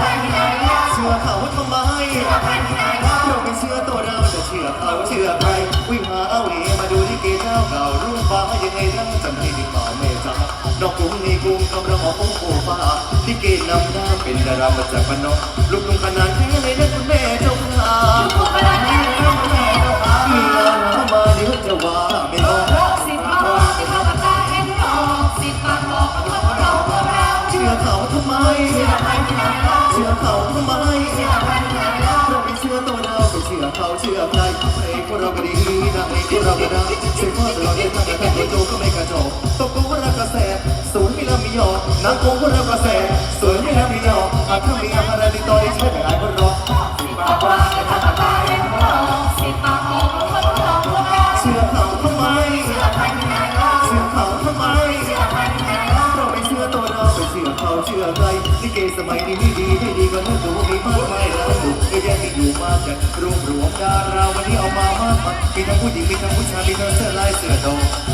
เล่เชื่อเขาทำไมเชื่อใครที่ไหนเล่าเราไม่เชื่อตัวเราจะเชื่อเขาเชื่อใครวิ่งหาเอาเอมาดูที่เกเจ้าเก่ารุ่งฟ้ายังไงเราจำให้ดีกว่าเมจ้าดอกกุ้งนี่กุ้งกำลังหอมโอ้โหฟ้าที่เกนำหน้าเป็นดารามาจากพนมลูกลุงขนาดแค่เลยนะคุณแม่เจ้าค่ะผู้กำลังให้เรื่องแม่เจ้าค่ะมีงานหามาเดี๋ยวจะว่าไม่พอสิบปากบอกที่เขาปรออกสิบปากบอกพวกเชื่อเขาทำไม ไม่เชื่อเขาทำไมเชื่อใครนเล่าเราไม่เชื่อตัวเราไปเชื่อเขาเชื่อใครเพลงพวกเราก็ดีนะเพลงพวกเราก็ดังเสียงพ่อตลอดเลยทางแต่แค่โจก็ไม่กระจอกตบกูว่ารักกระแสสวยไม่ละมีหยอดนางโกงว่ารักกระแสสวยไม่ละมีหยอดหากถ้ามีอะไรติดต่อได้ใช่ไหมไอ้คนรอสิบปากว่าที่เขาประกาศเห็นอสิบปากบอกพวกเราพวกเราเชื่อเขาทำไมเชื่อใครที่ไหนเล่าเชื่อเขาทำไมเชื่อใครนเล่าเราไม่เชื่อตัวเราไปเชื่อเขาเชื่อใครลิเกสมัยนี้ไม่ดีไม่ดีก็ อยู่มากกันรวมรวมดาราวันนี้เอามามากมายมีทั้งผู้หญิงมีทั้งผู้ชายมีทั้งเสื้อลายเสื้อดอง